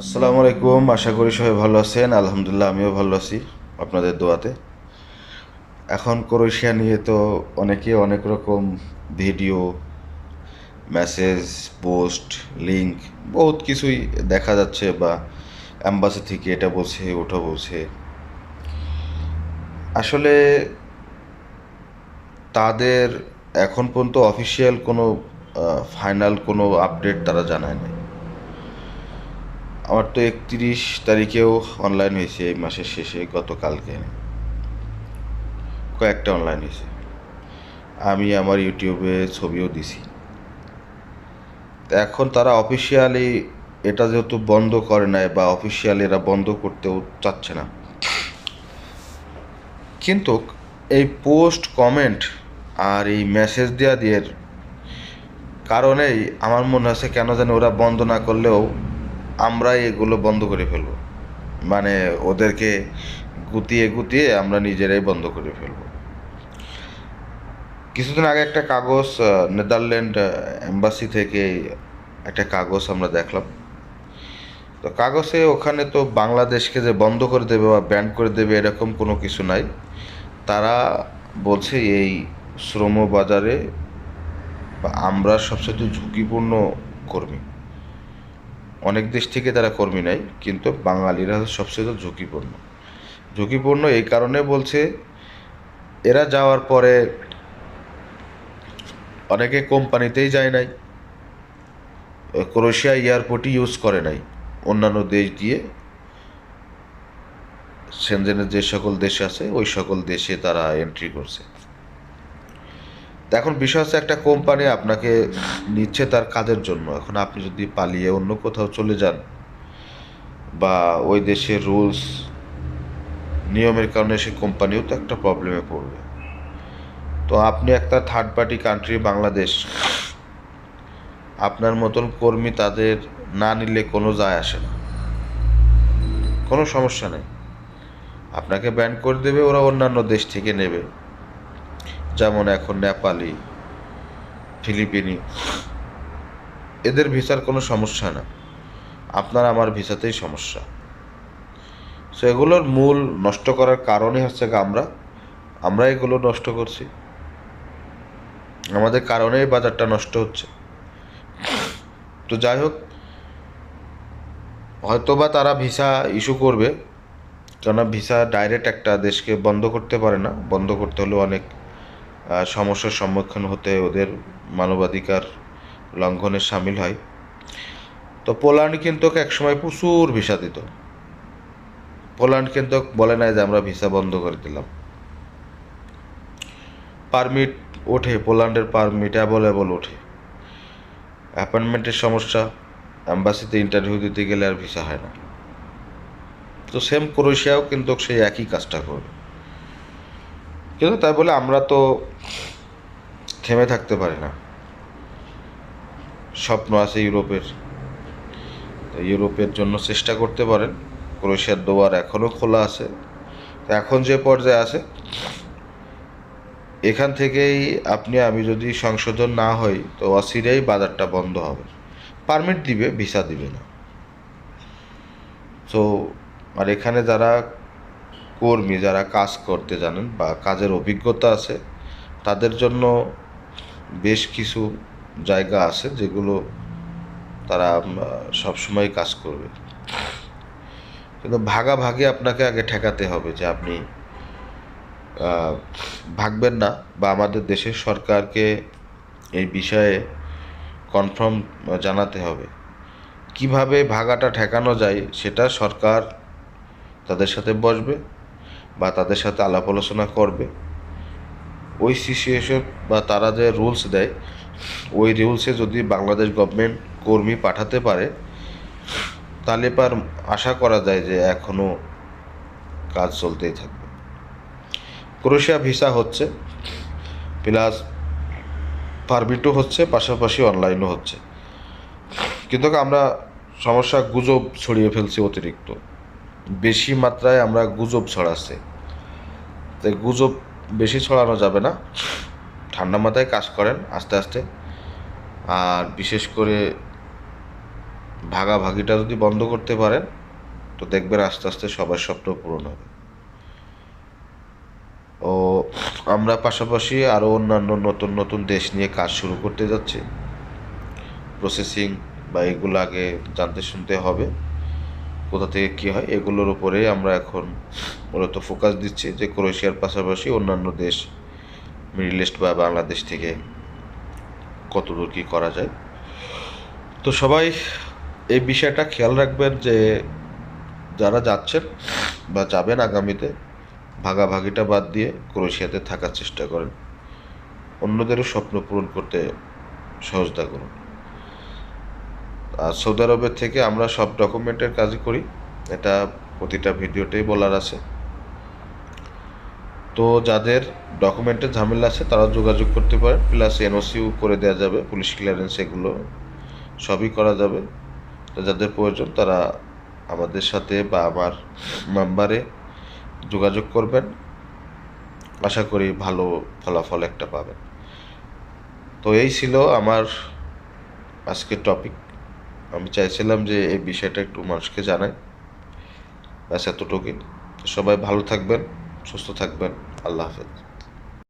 আসসালামু আলাইকুম, আশা করি সবাই ভালো আছেন। আলহামদুলিল্লাহ, আমিও ভালো আছি আপনাদের দোয়াতে। এখন ক্রোয়েশিয়া নিয়ে তো অনেকে অনেক রকম ভিডিও, মেসেজ, পোস্ট, লিংক, বহুত কিছুই দেখা যাচ্ছে বা অ্যাম্বাসি থেকে এটা বলছে, ওটা বলছে। আসলে তাদের এখন পর্যন্ত অফিসিয়াল কোনো ফাইনাল কোনো আপডেট তারা জানায় নাই আমার তো একত্রিশ তারিখেও অনলাইন হয়েছে, এই মাসের শেষে গতকালকে। কয়েকটা অনলাইন হয়েছে। আমি আমার ইউটিউবে ছবিও দিছি। এখন তারা অফিসিয়ালি এটা যেহেতু বন্ধ করে নাই বা অফিসিয়ালি এরা বন্ধ করতেও চাচ্ছে না। কিন্তু এই পোস্ট কমেন্ট আর এই মেসেজ দেওয়া দিয়ে কারণেই আমার মনে হচ্ছে কেন জানি ওরা বন্ধ না করলেও আমরাই এগুলো বন্ধ করে ফেলব। মানে ওদেরকে গুতিয়ে গুতিয়ে আমরা নিজেরাই বন্ধ করে ফেলব। কিছুদিন আগে একটা কাগজ নেদারল্যান্ড এম্বাসি থেকে একটা কাগজ আমরা দেখলাম। তো কাগজে ওখানে তো বাংলাদেশকে যে বন্ধ করে দেবে বা ব্যান করে দেবে এরকম কোনো কিছু নাই। তারা বলছে এই শ্রম বাজারে বা আমরা সবচেয়ে ঝুঁকিপূর্ণ কর্মী। অনেক দেশ থেকে তারা কর্মী নেয়, কিন্তু বাঙালিরা সবচেয়ে ঝুঁকিপূর্ণ। ঝুঁকিপূর্ণ এই কারণে বলছে, এরা যাওয়ার পরে অনেকে কোম্পানিতেই যায় নাই, ক্রোয়েশিয়া এয়ারপোর্টই ইউজ করে নাই, অন্যান্য দেশ দিয়ে। সেনজেনের যে সকল দেশ আছে, ওই সকল দেশে তারা এন্ট্রি করছে। এখন বিষয় হচ্ছে একটা কোম্পানি আপনাকে নিচ্ছে তার কাজের জন্য। এখন আপনি যদি পালিয়ে অন্য কোথাও চলে যান বা ওই দেশের রুলস নিয়মের কারণে সে কোম্পানিও তো একটা প্রবলেমে পড়বে। তো আপনি একটা থার্ড পার্টি কান্ট্রি বাংলাদেশ, আপনার মতন কর্মী তাদের না নিলে কোনো যায় আসে না। কোনো সমস্যা নেই। আপনাকে ব্যান করে দেবে, ওরা অন্যান্য দেশ থেকে নেবে। যেমন এখন নেপালি, ফিলিপিনি, এদের ভিসার কোনো সমস্যা না। আপনার আমার ভিসাতেই সমস্যা। সো এগুলোর মূল নষ্ট করার কারণই হচ্ছে আমরা আমরা এগুলো নষ্ট করছি। আমাদের কারণেই বাজারটা নষ্ট হচ্ছে। তো যাই হোক, হয়তোবা তারা ভিসা ইস্যু করবে, কেননা ভিসা ডাইরেক্ট একটা দেশকে বন্ধ করতে পারে না। বন্ধ করতে হলে অনেক সমস্যার সম্মুখীন হতে ওদের মানবাধিকার লঙ্ঘনের সামিল হয়। তো পোল্যান্ড কিন্তু একসময় প্রচুর ভিসা দিত। পোল্যান্ড কিন্তু বলে নাই যে আমরা ভিসা বন্ধ করে দিলাম। পারমিট ওঠে, পোল্যান্ডের পারমিট অ্যাভেলেবল ওঠে। অ্যাপয়েন্টমেন্টের সমস্যা অ্যাম্বাসিতে ইন্টারভিউ দিতে গেলে আর ভিসা হয় না। তো সেম ক্রোয়েশিয়াও কিন্তু সেই একই কাজটা করবে। কিন্তু তাই বলে আমরা তো থেমে থাকতে পারি না। স্বপ্ন আছে ইউরোপের। ইউরোপের জন্য চেষ্টা করতে পারেন। ক্রোয়েশিয়ার দোয়ার এখনও খোলা আছে। এখন যে পর্যায়ে আছে, এখান থেকেই আপনি, আমি যদি সংশোধন না হই, তো অচিরেই বাজারটা বন্ধ হবে। পারমিট দিবে, ভিসা দিবে না। তো, আর এখানে যারা কর্মী যারা কাজ করতে জানেন বা কাজের অভিজ্ঞতা আছে, তাদের জন্য বেশ কিছু জায়গা আছে যেগুলো তারা সবসময় কাজ করবে। কিন্তু ভাগাভাগি আপনাকে আগে ঠেকাতে হবে যে আপনি ভাগবেন না বা আমাদের দেশের সরকারকে এই বিষয়ে কনফার্ম জানাতে হবে। কীভাবে ভাগাটা ঠেকানো যায় সেটা সরকার তাদের সাথে বসবে। বা তাদের সাথে আলাপ আলোচনা করবে। ওই সিচুয়েশন বা তারা যে রুলস দেয়, ওই রুলসে যদি বাংলাদেশ গভর্নমেন্ট কর্মী পাঠাতে পারে, তাহলে পার আশা করা যায় যে এখনও কাজ চলতেই থাকবে। ক্রোয়েশিয়া ভিসা হচ্ছে প্লাস পারমিটও হচ্ছে, পাশাপাশি অনলাইনও হচ্ছে। কিন্তু আমরা সমস্যা গুজব ছড়িয়ে ফেলছি অতিরিক্ত। বেশি মাত্রায় আমরা গুজব ছড়াচ্ছি। তাই গুজব বেশি ছড়ানো যাবে না। ঠান্ডা মাথায় কাজ করেন আস্তে আস্তে। আর বিশেষ করে ভাগাভাগিটা যদি বন্ধ করতে পারেন, তো দেখবেন আস্তে আস্তে সবার স্বপ্ন পূরণ হবে। ও, আমরা পাশাপাশি আরও অন্যান্য নতুন নতুন দেশ নিয়ে কাজ শুরু করতে যাচ্ছি। প্রসেসিং বা এগুলো আগে জানতে শুনতে হবে। কোথা থেকে কী হয়, এগুলোর উপরেই আমরা এখন মূলত ফোকাস দিচ্ছি যে ক্রোয়েশিয়ার পাশাপাশি অন্যান্য দেশ, মিডল ইস্ট বা বাংলাদেশ থেকে কতদূর কী করা যায়। তো সবাই এই বিষয়টা খেয়াল রাখবেন যে যারা যাচ্ছেন বা যাবেন আগামীতে, ভাগাভাগিটা বাদ দিয়ে ক্রোয়েশিয়াতে থাকার চেষ্টা করেন। অন্যদেরও স্বপ্ন পূরণ করতে সহজতা করুন। সৌদি আরবের থেকে আমরা সব ডকুমেন্টের কাজই করি। এটা প্রতিটা ভিডিওতেই বলার আছে। তো যাদের ডকুমেন্টের ঝামেলা আছে, তারা যোগাযোগ করতে পারে। প্লাস এনওসিও করে দেওয়া যাবে পুলিশ ক্লিয়ারেন্স এগুলো সবই করা যাবে। তো যাদের প্রয়োজন, তারা আমাদের সাথে বা আমার নাম্বারে যোগাযোগ করবেন। আশা করি ভালো ফলাফল একটা পাবেন। তো এই ছিল আমার আজকের টপিক আমি চাইছিলাম যে এই বিষয়টা একটু মানুষকে জানাই। ব্যাস এতটুকুই। সবাই ভালো থাকবেন, সুস্থ থাকবেন। আল্লাহ হাফেজ।